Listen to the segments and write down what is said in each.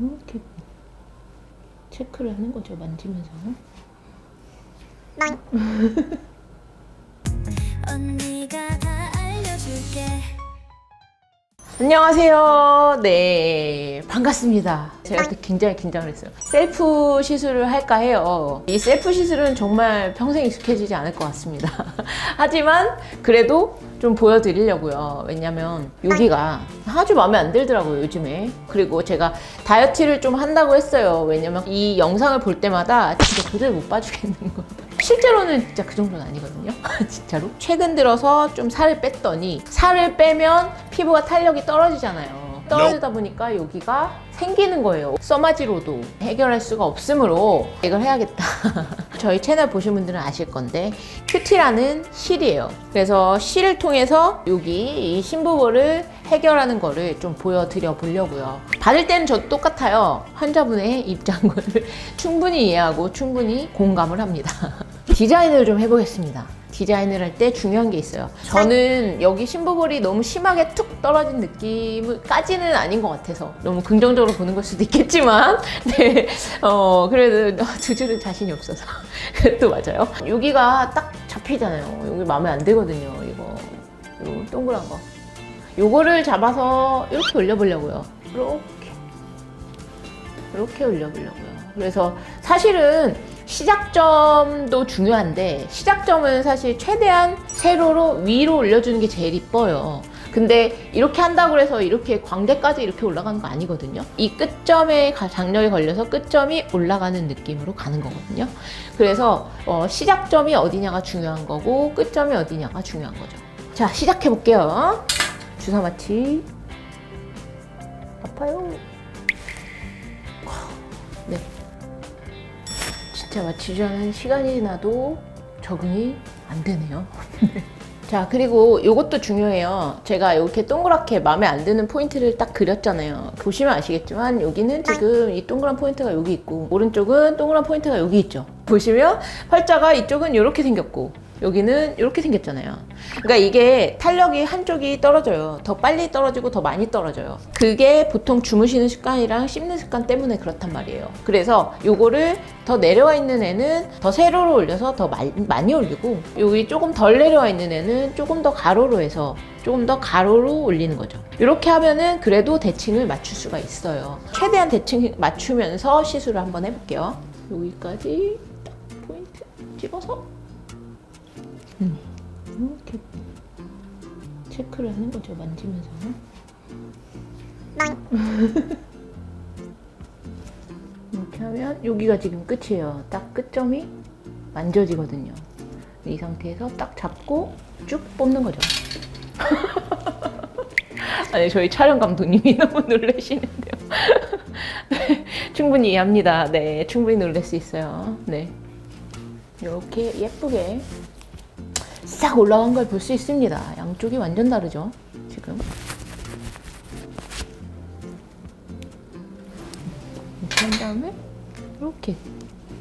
이렇게 체크를 하는 거죠 만지면서 언니가 다 알려줄게. 안녕하세요. 네 반갑습니다. 제가 또 굉장히 긴장을 했어요. 셀프 시술을 할까 해요. 이 셀프 시술은 정말 평생 익숙해지지 않을 것 같습니다. 하지만 그래도 좀 보여드리려고요. 왜냐면 여기가 아주 마음에 안 들더라고요 요즘에. 그리고 제가 다이어트를 좀 한다고 했어요. 왜냐면 이 영상을 볼 때마다 진짜 도저히 못 봐주겠는 거예요. 실제로는 진짜 그 정도는 아니거든요. 진짜로. 최근 들어서 좀 살을 뺐더니 살을 빼면 피부가 탄력이 떨어지잖아요 떨어지다 보니까 여기가 생기는 거예요. 써마지로도 해결할 수가 없으므로 이걸 해야겠다. 저희 채널 보신 분들은 아실 건데 큐티라는 실이에요. 그래서 실을 통해서 여기 이 심부보를 해결하는 거를 좀 보여드려 보려고요. 받을 때는 저 똑같아요. 환자분의 입장을 충분히 이해하고 충분히 공감을 합니다. 디자인을 좀 해보겠습니다 디자인을 할 때 중요한 게 있어요. 저는 여기 심부볼이 너무 심하게 툭 떨어진 느낌까지는 아닌 것 같아서 너무 긍정적으로 보는 걸 수도 있겠지만, 네, 어 그래도 두 줄은 자신이 없어서 그것도 맞아요. 여기가 딱 잡히잖아요. 여기 마음에 안 들거든요. 이거, 요 동그란 거. 요거를 잡아서 이렇게 올려보려고요. 이렇게. 이렇게 올려보려고요. 그래서 사실은 시작점도 중요한데 시작점은 사실 최대한 세로로 위로 올려주는 게 제일 이뻐요. 근데 이렇게 한다고 해서 이렇게 광대까지 이렇게 올라가는 거 아니거든요. 이 끝점에 가- 장력이 걸려서 끝점이 올라가는 느낌으로 가는 거거든요. 그래서 어, 시작점이 어디냐가 중요한 거고 끝점이 어디냐가 중요한 거죠. 자 시작해 볼게요. 주사 마취 아파요. 진짜 마취 전은 시간이 지나도 적응이 안 되네요. 자, 그리고 이것도 중요해요. 제가 이렇게 동그랗게 마음에 안 드는 포인트를 딱 그렸잖아요. 보시면 아시겠지만 여기는 지금 이 동그란 포인트가 여기 있고 오른쪽은 동그란 포인트가 여기 있죠. 보시면 팔자가 이쪽은 이렇게 생겼고 여기는 이렇게 생겼잖아요. 그러니까 이게 탄력이 한쪽이 떨어져요. 더 빨리 떨어지고 더 많이 떨어져요. 그게 보통 주무시는 습관이랑 씹는 습관 때문에 그렇단 말이에요. 그래서 요거를 더 내려와 있는 애는 더 세로로 올려서 더 마- 많이 올리고 여기 조금 덜 내려와 있는 애는 조금 더 가로로 해서 조금 더 가로로 올리는 거죠. 이렇게 하면은 그래도 대칭을 맞출 수가 있어요. 최대한 대칭 맞추면서 시술을 한번 해볼게요. 여기까지 딱 포인트 집어서 음, 이렇게 체크를 하는 거죠 만지면서 이렇게 하면 여기가 지금 끝이에요. 딱 끝점이 만져지거든요. 이 상태에서 딱 잡고 쭉 뽑는 거죠. 아니 저희 촬영 감독님이 너무 놀라시는데요. 네, 충분히 이해합니다. 네 충분히 놀랄 수 있어요. 네. 이렇게 예쁘게 싹 올라간 걸 볼 수 있습니다. 양쪽이 완전 다르죠, 지금. 이렇게 한 다음에 이렇게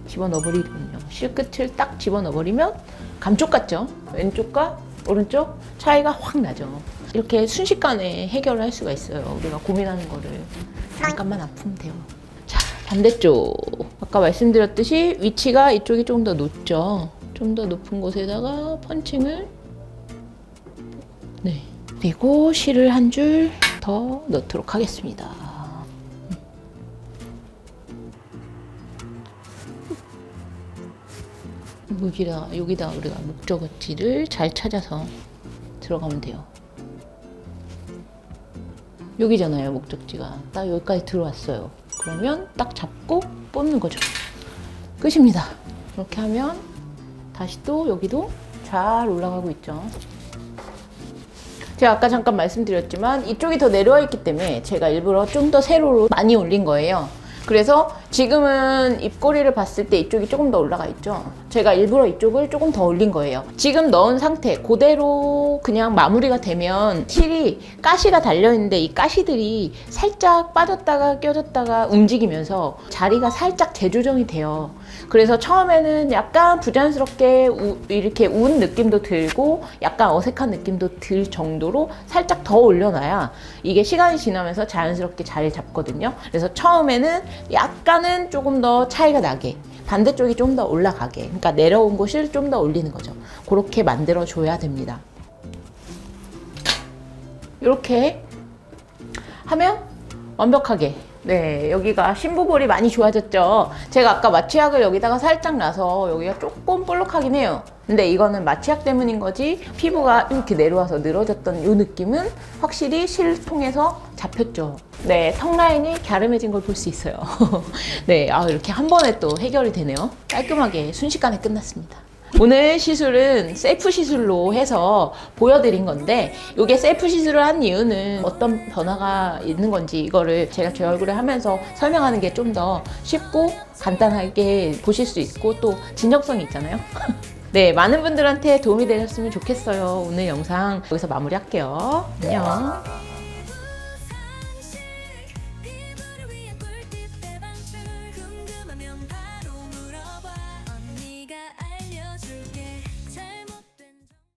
집어넣어 버리거든요. 실 끝을 딱 집어넣어 버리면 감쪽 같죠? 왼쪽과 오른쪽 차이가 확 나죠. 이렇게 순식간에 해결을 할 수가 있어요. 우리가 고민하는 거를 잠깐만 아프면 돼요. 자, 반대쪽. 아까 말씀드렸듯이 위치가 이쪽이 조금 더 높죠. 좀 더 높은 곳에다가 펀칭을 네. 그리고 실을 한 줄 더 넣도록 하겠습니다. 여기다 여기다 우리가 목적어치를 잘 찾아서 들어가면 돼요. 여기잖아요 목적지가 딱 여기까지 들어왔어요. 그러면 딱 잡고 뽑는 거죠. 끝입니다. 이렇게 하면 다시 또 여기도 잘 올라가고 있죠. 제가 아까 잠깐 말씀드렸지만 이쪽이 더 내려와 있기 때문에 제가 일부러 좀 더 세로로 많이 올린 거예요. 그래서 지금은 입꼬리를 봤을 때 이쪽이 조금 더 올라가 있죠. 제가 일부러 이쪽을 조금 더 올린 거예요. 지금 넣은 상태 그대로 그냥 마무리가 되면 실이 가시가 달려 있는데 이 가시들이 살짝 빠졌다가 껴졌다가 움직이면서 자리가 살짝 재조정이 돼요. 그래서 처음에는 약간 부자연스럽게 우- 이렇게 운 느낌도 들고 약간 어색한 느낌도 들 정도로 살짝 더 올려놔야 이게 시간이 지나면서 자연스럽게 자리 잡거든요. 그래서 처음에는 약간 은 조금 더 차이가 나게 반대쪽이 좀 더 올라가게 그러니까 내려온 곳을 좀 더 올리는 거죠. 그렇게 만들어 줘야 됩니다. 이렇게 하면 완벽하게 네 여기가 심부볼이 많이 좋아졌죠. 제가 아까 마취약을 여기다가 살짝 놔서 여기가 조금 볼록하긴 해요. 근데 이거는 마취약 때문인 거지 피부가 이렇게 내려와서 늘어졌던 이 느낌은 확실히 실통에서 잡혔죠. 네 턱 라인이 갸름해진 걸 볼 수 있어요. 네 아, 이렇게 한 번에 또 해결이 되네요. 깔끔하게 순식간에 끝났습니다 오늘 시술은 셀프 시술로 해서 보여드린 건데 이게 셀프 시술을 한 이유는 어떤 변화가 있는 건지 이거를 제가 제 얼굴에 하면서 설명하는 게 좀 더 쉽고 간단하게 보실 수 있고 또 진정성이 있잖아요. 네, 많은 분들한테 도움이 되셨으면 좋겠어요. 오늘 영상 여기서 마무리할게요. 안녕.